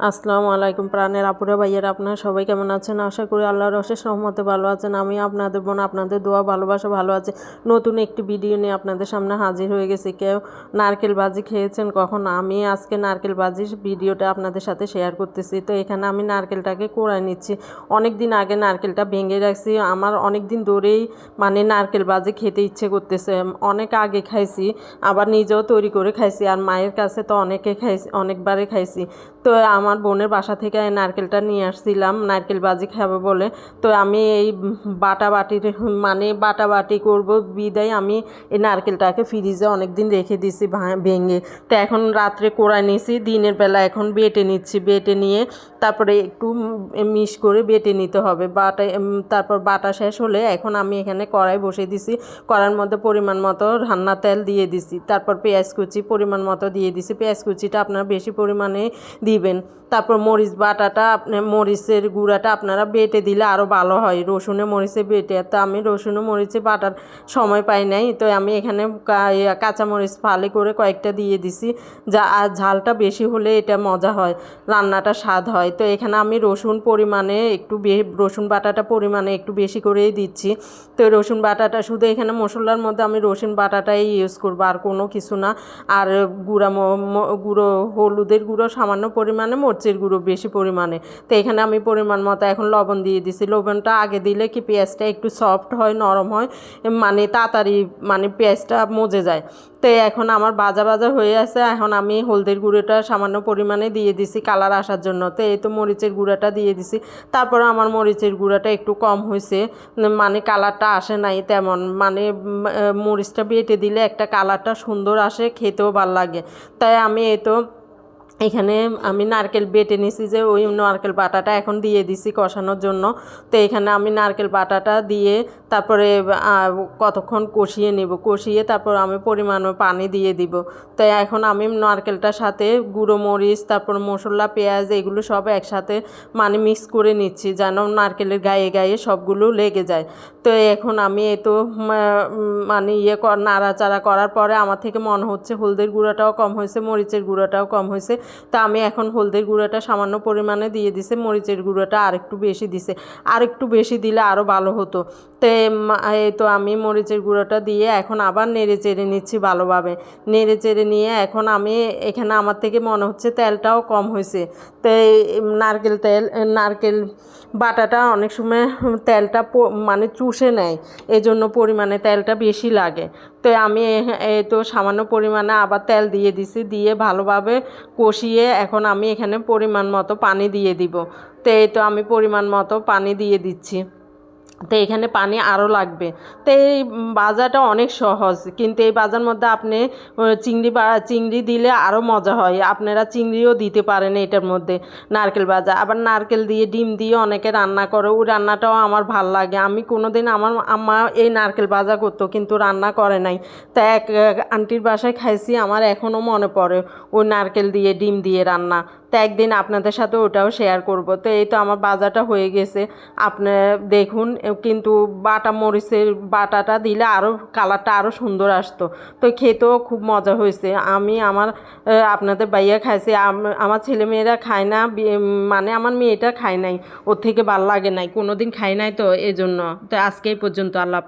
আসসালামু আলাইকুম প্রাণের আপুরা ভাইয়ারা, আপনারা সবাই কেমন আছেন? আশা করি আল্লাহর অশেষ রহমতে ভালো আছেন। আমি আপনাদের বোন, আপনাদের দোয়া, ভালোবাসা ভালো আছে। নতুন একটি ভিডিও নিয়ে আপনাদের সামনে হাজির হয়ে গেছি। কেউ নারকেল বাজি খেয়েছেন কখন? আমি আজকে নারকেল বাজির ভিডিওটা আপনাদের সাথে শেয়ার করতেছি। তো এখানে আমি নারকেলটাকে কোড়ায় নিচ্ছি। অনেক দিন আগে নারকেলটা ভেঙে রাখছি। আমার অনেক দিন ধরেই মানে নারকেল বাজি খেতে ইচ্ছে করতেছে। অনেক আগে খাইছি, আবার নিজেও তৈরি করে খাইছি। আর মায়ের কাছে তো অনেকে খাইছি, অনেকবারে খাইছি। তো আমার বোনের বাসা থেকে নারকেলটা নিয়ে আসছিলাম, নারকেল বাজি খাবে বলে। তো আমি এই বাটা বাটির মানে বাটা বাটি করব, বিদায় আমি এই নারকেলটাকে ফ্রিজে অনেক দিন রেখে দিছি ভেঙে। তো এখন রাত্রে কোড়ায় নিয়েছি, দিনের বেলা এখন বেটে নিচ্ছি, বেটে নিয়ে তারপরে একটু মিশ করে বেটে নিতে হবে। বাটা তারপর বাটা শেষ হলে এখন আমি এখানে কড়াই বসে দিছি কড়ার মধ্যে পরিমাণ মতো রান্না তেল দিয়ে দিছি তারপর পেঁয়াজ কুচি পরিমাণ মতো দিয়ে দিছি পেঁয়াজ কুচিটা আপনারা বেশি পরিমাণে দিবেন। তারপর মরিচ বাটাটা, আপনি মরিচের গুঁড়াটা আপনারা বেটে দিলে আরও ভালো হয়। রসুনে মরিচে বেটে তো আমি রসুনে মরিচে বাটার সময় পাই নাই। তো আমি এখানে কা- ইয়া কাঁচামরিচ ফালি করে কয়েকটা দিয়ে দিছি। যা, আর ঝালটা বেশি হলে এটা মজা হয়, রান্নাটা স্বাদ হয়। তো এখানে আমি রসুন পরিমাণে একটু বে- রসুন বাটাটা পরিমাণে একটু বেশি করেই দিচ্ছি। তো রসুন বাটাটা শুধু এখানে মশলার মধ্যে আমি রসুন বাটাটাই ইউজ করব, আর কোনো কিছু না। আর গুঁড়া গুঁড়ো, হলুদের গুঁড়ো সামান্য পরিমাণে মরিচের গুঁড়ো বেশি পরিমাণে। তো এখানে আমি পরিমাণ মতো এখন লবণ দিয়ে দিছি। লবণটা আগে দিলে কি পেঁয়াজটা একটু সফট হয়, নরম হয় মানে তাড়াতাড়ি মানে পেঁয়াজটা মজে যায়। তো এখন আমার ভাজা ভাজা হয়ে আছে। এখন আমি হলদের গুঁড়োটা সামান্য পরিমাণে দিয়ে দিছি কালার আসার জন্য। তো এই তো মরিচের গুঁড়াটা দিয়ে দিছি। তারপরে আমার মরিচের গুঁড়াটা একটু কম হয়েছে। মানে কালারটা আসে নাই তেমন। মানে মরিচটা বেটে দিলে একটা কালারটা সুন্দর আসে, খেতেও ভালো লাগে। তাই আমি এই তো এখানে আমি নারকেল বেটে নিছি যে ওই নারকেল বাটাটা এখন দিয়ে দিছি কষানোর জন্য। তো এখানে আমি নারকেল বাটাটা দিয়ে তারপরে কতক্ষণ কষিয়ে নেব। কষিয়ে তারপর আমি পরিমাণ পানি দিয়ে দিব। তো এখন আমি নারকেলটার সাথে গুঁড়ো মরিচ, তারপর মশলা, পেঁয়াজ এগুলো সব একসাথে মানে মিক্স করে নিচ্ছি যেন নারকেলের গায়ে গায়ে সবগুলো লেগে যায়। তো এখন আমি এই তো মানে ইয়ে নাড়াচাড়া করার পরে আমার থেকে মনে হচ্ছে হলদের গুঁড়োটাও কম হয়েছে, মরিচের গুঁড়োটাও কম হয়েছে। তা আমি এখন হলদের গুঁড়োটা সামান্য পরিমাণে দিয়ে দিছে, মরিচের গুঁড়োটা আর একটু বেশি দিছে। আর একটু বেশি দিলে আরও ভালো হতো। তো এই তো আমি মরিচের গুঁড়োটা দিয়ে এখন আবার নেড়ে চেড়ে নিচ্ছি ভালোভাবে। নেড়ে চেড়ে নিয়ে এখন আমি এখানে আমার থেকে মনে হচ্ছে তেলটাও কম হয়েছে। তো নারকেল তেল, নারকেল বাটাটা অনেক সময় তেলটা মানে চুষে নেয়। এই জন্য পরিমাণে তেলটা বেশি লাগে। তো আমি তো সামান্য পরিমাণে আবার তেল দিয়ে দিছি, দিয়ে ভালোভাবে কষিয়ে এখন আমি এখানে পরিমাণ মতো পানি দিয়ে দিব। তো এই তো আমি পরিমাণ মতো পানি দিয়ে দিচ্ছি। তো এখানে পানি আরও লাগবে। তো এই বাজাটা অনেক সহজ। কিন্তু এই বাজার মধ্যে আপনি চিংড়ি চিংড়ি দিলে আরও মজা হয়। আপনারা চিংড়িও দিতে পারেন এটার মধ্যে। নারকেল ভাজা। আবার নারকেল দিয়ে, ডিম দিয়ে অনেকে রান্না করে। ওই রান্নাটাও আমার ভালো লাগে। আমি কোনো দিন আমার আম্মা এই নারকেল বাজা করতো, কিন্তু রান্না করে নাই। তা এক আন্টির বাসায় খাইছি, আমার এখনও মনে পড়ে ওই নারকেল দিয়ে, ডিম দিয়ে রান্না। তো একদিন আপনাদের সাথে ওটাও শেয়ার করব। তো এই তো আমার বাজারটা হয়ে গেছে। আপনি দেখুন কিন্তু বাটা মরিচের বাটাটা দিলে আরও কালারটা আরও সুন্দর আসতো। তো খেতেও খুব মজা হয়েছে। আমি আমার আপনাদের বাইয়া খাইছে। আম- আমার ছেলে মেয়েরা খায় না মানে আমার মেয়েটা খায় নাই। ওর থেকে ভালো লাগে নাই। কোনো দিন খায় নাই তো এই জন্য তো আজকে পর্যন্ত, আল্লাহ।